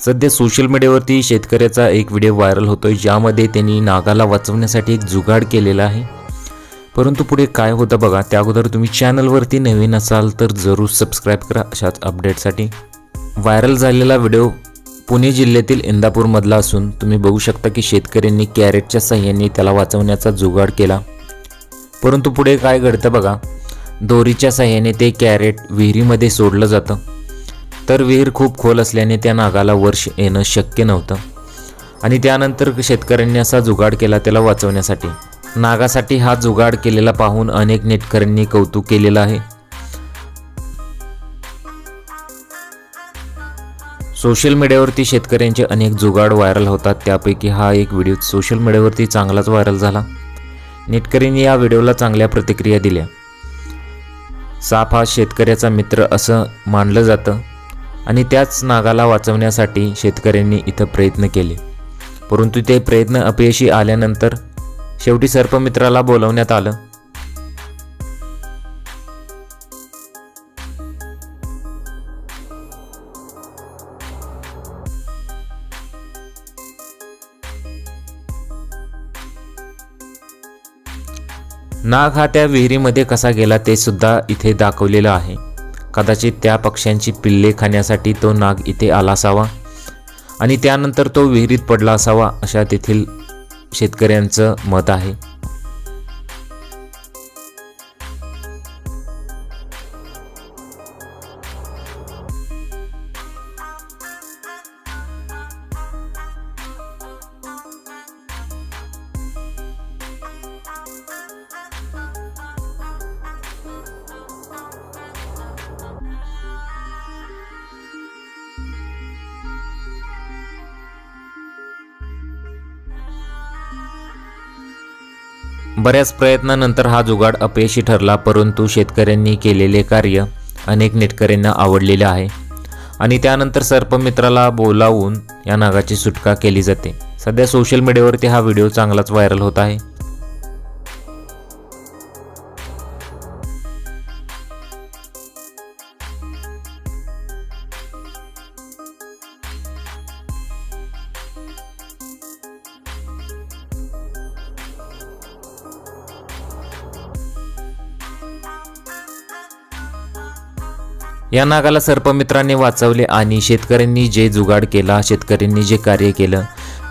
सध्या सोशल मीडियावरती शेतकऱ्याचा एक व्हिडिओ व्हायरल होतोय ज्यामध्ये त्यांनी नागाला वाचवण्यासाठी एक जुगाड केलेला आहे. परंतु पुढे काय होतं बघा त्या अगोदर तुम्ही चॅनलवरती नवीन असाल तर जरूर सबस्क्राईब करा अशाच अपडेटसाठी व्हायरल झालेला व्हिडिओ पुणे जिल्ह्यातील इंदापूरमधला असून तुम्ही बघू शकता की शेतकऱ्यांनी कॅरेटच्या सहाय्याने त्याला वाचवण्याचा जुगाड केला. परंतु पुढे काय घडतं बघा दोरीच्या सहाय्याने ते कॅरेट विहिरीमध्ये सोडलं जातं. तर विहीर खूप खोल असल्याने त्या नागाला वर्ष येणं शक्य नव्हतं. आणि त्यानंतर शेतकऱ्यांनी असा जुगाड केला त्याला वाचवण्यासाठी. नागासाठी हा जुगाड केलेला पाहून अनेक नेटकऱ्यांनी कौतुक केलेलं आहे. सोशल मीडियावरती शेतकऱ्यांचे अनेक जुगाड व्हायरल होतात. त्यापैकी हा एक व्हिडिओ सोशल मीडियावरती चांगलाच व्हायरल झाला. नेटकऱ्यांनी या व्हिडिओला चांगल्या प्रतिक्रिया दिल्या. साप हा शेतकऱ्याचा मित्र असं मानलं जातं. आणि त्याच नागाला वाचवण्यासाठी शेतकऱ्यांनी इथं प्रयत्न केले. परंतु ते प्रयत्न अपयशी आल्यानंतर शेवटी सर्पमित्राला बोलवण्यात आलं. नाग हा त्या विहिरीमध्ये कसा गेला ते सुद्धा इथे दाखवलेलं आहे. कदाचित त्या पक्ष्यांची पिल्ले खाण्यासाठी तो नाग इथे आला असावा आणि त्यानंतर तो विहिरीत पडला असावा अशा तेथील शेतकऱ्यांचं मत आहे. बऱ्याच प्रयत्नानंतर हा जुगाड अपयशी ठरला परंतु शेतकऱ्यांनी केलेले कार्य अनेक नेटकऱ्यांना आवडलेले आहे. आणि त्यानंतर सर्पमित्राला बोलावून या नागाची सुटका केली जाते. सध्या सोशल मीडियावरती हा व्हिडिओ चांगलाच व्हायरल होत आहे. या नागाला सर्पमित्राने वाचवले आणि शेतकऱ्यांनी जे जुगाड केला शेतकऱ्यांनी जे कार्य केलं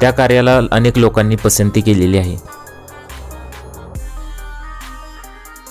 त्या कार्याला अनेक लोकांनी पसंती केलेली आहे.